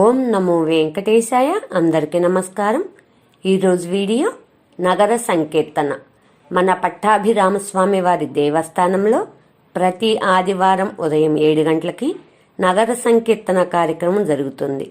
ఓం నమో వెంకటేశాయ. అందరికీ నమస్కారం. ఈరోజు వీడియో నగర సంకీర్తన. మన పట్టాభిరామస్వామి వారి దేవస్థానంలో ప్రతి ఆదివారం ఉదయం ఏడు గంటలకి నగర సంకీర్తన కార్యక్రమం జరుగుతుంది.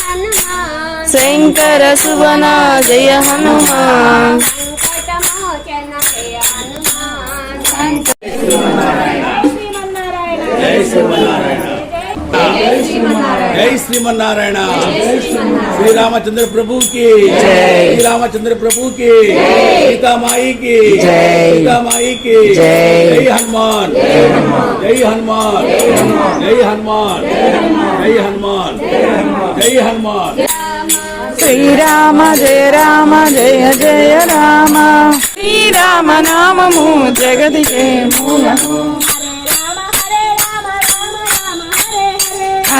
హనుమాన్ శంకర సువన జయ హనుమాన్. సంకటమోచన జయ హనుమాన్ జై శ్రీమన్నారాయణ. శ్రీరామచంద్ర ప్రభుకి శ్రీరామచంద్ర ప్రభుకి సీతామాయికి సీతామాయికి జై. హనుమాన్. జై హనుమాన్. జై హనుమాన్. జై హనుమాన్. జై హనుమాన్. శ్రీరామ జయ రామ జయ జయ రామ. శ్రీరామ నామము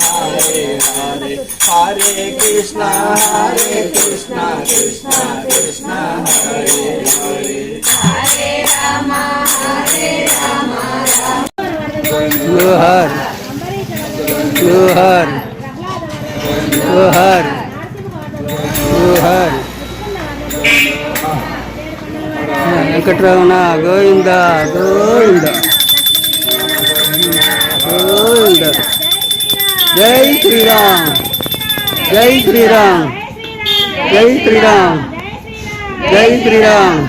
Hare Hare Krishna Hare Krishna Krishna Krishna Hare Hare Hare Rama Hare Rama Johar Johar Johar Johar Venkataramana Govinda Govinda జై శ్రీరామ్. జై శ్రీరామ్. జై శ్రీరామ్.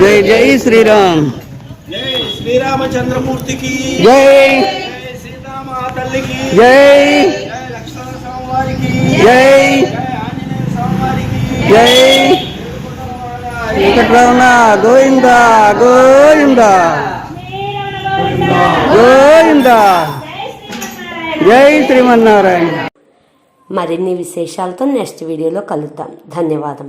జై జై శ్రీరామ్. జై శ్రీరామచంద్రమూర్తికి. జై తల్లికి జై జై జై వెంకటరమణ గోవింద. గోవింద. గోవింద. జై శ్రీమన్నారాయణ. మరిన్ని విశేషాలతో నెక్స్ట్ వీడియోలో కలుద్దాం. ధన్యవాదం